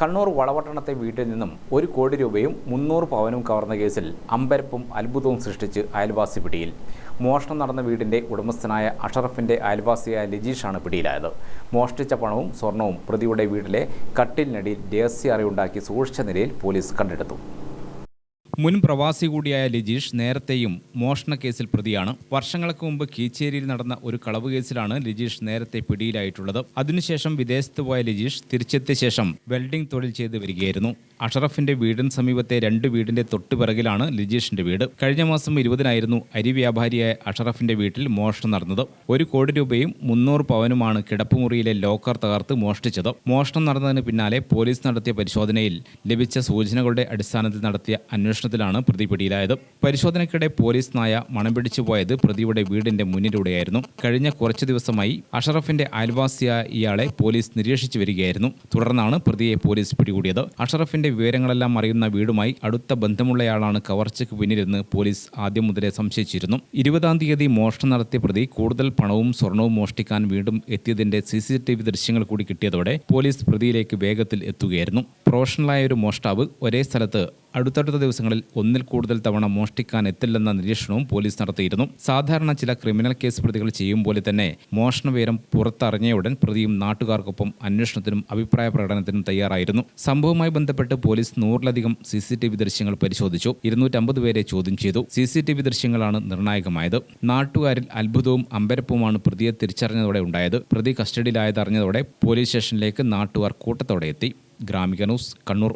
കണ്ണൂർ വളവട്ടണത്തെ വീട്ടിൽ നിന്നും ഒരു കോടി രൂപയും മുന്നൂറ് പവനും കവർന്ന കേസിൽ അമ്പരപ്പും അത്ഭുതവും സൃഷ്ടിച്ച് അയൽവാസി പിടിയിൽ. മോഷണം നടന്ന വീടിന്റെ ഉടമസ്ഥനായ അഷറഫിന്റെ അയൽവാസിയായ ലിജീഷാണ് പിടിയിലായത്. മോഷ്ടിച്ച പണവും സ്വർണവും പ്രതിയുടെ വീട്ടിലെ കട്ടിലിനടിയിൽ രഹസ്യ അറിവുണ്ടാക്കി സൂക്ഷിച്ച നിലയിൽ പോലീസ് കണ്ടെടുത്തു. മുൻ പ്രവാസി കൂടിയായ ലിജീഷ് നേരത്തെയും മോഷണ കേസിൽ പ്രതിയാണ്. വർഷങ്ങൾക്ക് മുമ്പ് കീച്ചേരിയിൽ നടന്ന ഒരു കളവ് കേസിലാണ് ലിജീഷ് നേരത്തെ പിടിയിലായിട്ടുള്ളത്. അതിനുശേഷം വിദേശത്ത് പോയ ലിജീഷ് തിരിച്ചെത്തിയ ശേഷം വെൽഡിംഗ് തൊഴിൽ ചെയ്ത് വരികയായിരുന്നു. അഷറഫിന്റെ വീടിന് സമീപത്തെ രണ്ട് വീടിന്റെ തൊട്ടുപിറകിലാണ് ലിജീഷിന്റെ വീട്. കഴിഞ്ഞ മാസം ഇരുപതിനായിരുന്നു അരി വ്യാപാരിയായ അഷറഫിന്റെ വീട്ടിൽ മോഷണം നടന്നത്. ഒരു കോടി രൂപയും മുന്നൂറ് പവനുമാണ് കിടപ്പുമുറിയിലെ ലോക്കർ തകർത്ത് മോഷ്ടിച്ചത്. മോഷണം നടന്നതിന് പിന്നാലെ പോലീസ് നടത്തിയ പരിശോധനയിൽ ലഭിച്ച സൂചനകളുടെ അടിസ്ഥാനത്തിൽ നടത്തിയ അന്വേഷണത്തിലാണ് പ്രതി പിടിയിലായത്. പരിശോധനയ്ക്കിടെ പോലീസ് നായ മണം പിടിച്ചു പോയത് പ്രതിയുടെ വീടിന്റെ മുന്നിലൂടെയായിരുന്നു. കഴിഞ്ഞ കുറച്ചു ദിവസമായി അഷറഫിന്റെ അയൽവാസിയായ ഇയാളെ പോലീസ് നിരീക്ഷിച്ചു വരികയായിരുന്നു. തുടർന്നാണ് പ്രതിയെ പോലീസ് പിടികൂടിയത്. അഷറഫിന്റെ വിവരങ്ങളെല്ലാം അറിയുന്ന വീടുമായി അടുത്ത ബന്ധമുള്ളയാളാണ് കവർച്ചയ്ക്ക് പിന്നിലെന്ന് പോലീസ് ആദ്യം മുതലേ സംശയിച്ചിരുന്നു. ഇരുപതാം തീയതി മോഷണം നടത്തിയ പ്രതി കൂടുതൽ പണവും സ്വർണവും മോഷ്ടിക്കാൻ വീണ്ടും എത്തിയതിന്റെ സി സി ടി വി ദൃശ്യങ്ങൾ കൂടി കിട്ടിയതോടെ പോലീസ് പ്രതിയിലേക്ക് വേഗത്തിൽ എത്തുകയായിരുന്നു. പ്രൊഫഷണലായ ഒരു മോഷ്ടാവ് ഒരേ സ്ഥലത്ത് അടുത്തടുത്ത ദിവസങ്ങളിൽ ഒന്നിൽ കൂടുതൽ തവണ മോഷ്ടിക്കാൻ എത്തില്ലെന്ന നിരീക്ഷണവും പോലീസ് നടത്തിയിരുന്നു. സാധാരണ ചില ക്രിമിനൽ കേസ് പ്രതികൾ ചെയ്യും പോലെ തന്നെ മോഷണ വിവരം പുറത്തറിഞ്ഞയുടൻ പ്രതിയും നാട്ടുകാർക്കൊപ്പം അന്വേഷണത്തിനും അഭിപ്രായ പ്രകടനത്തിനും തയ്യാറായിരുന്നു. സംഭവവുമായി ബന്ധപ്പെട്ട് പോലീസ് നൂറിലധികം സി സി ടി വി ദൃശ്യങ്ങൾ പരിശോധിച്ചു. ഇരുന്നൂറ്റമ്പത് പേരെ ചോദ്യം ചെയ്തു. സി സി ടി വി ദൃശ്യങ്ങളാണ് നിർണായകമായത്. നാട്ടുകാരിൽ അത്ഭുതവും അമ്പരപ്പുമാണ് പ്രതിയെ തിരിച്ചറിഞ്ഞതോടെ ഉണ്ടായത്. പ്രതി കസ്റ്റഡിയിലായതറിഞ്ഞതോടെ പോലീസ് സ്റ്റേഷനിലേക്ക് നാട്ടുകാർ കൂട്ടത്തോടെ എത്തി. ഗ്രാമിക ന്യൂസ് കണ്ണൂർ.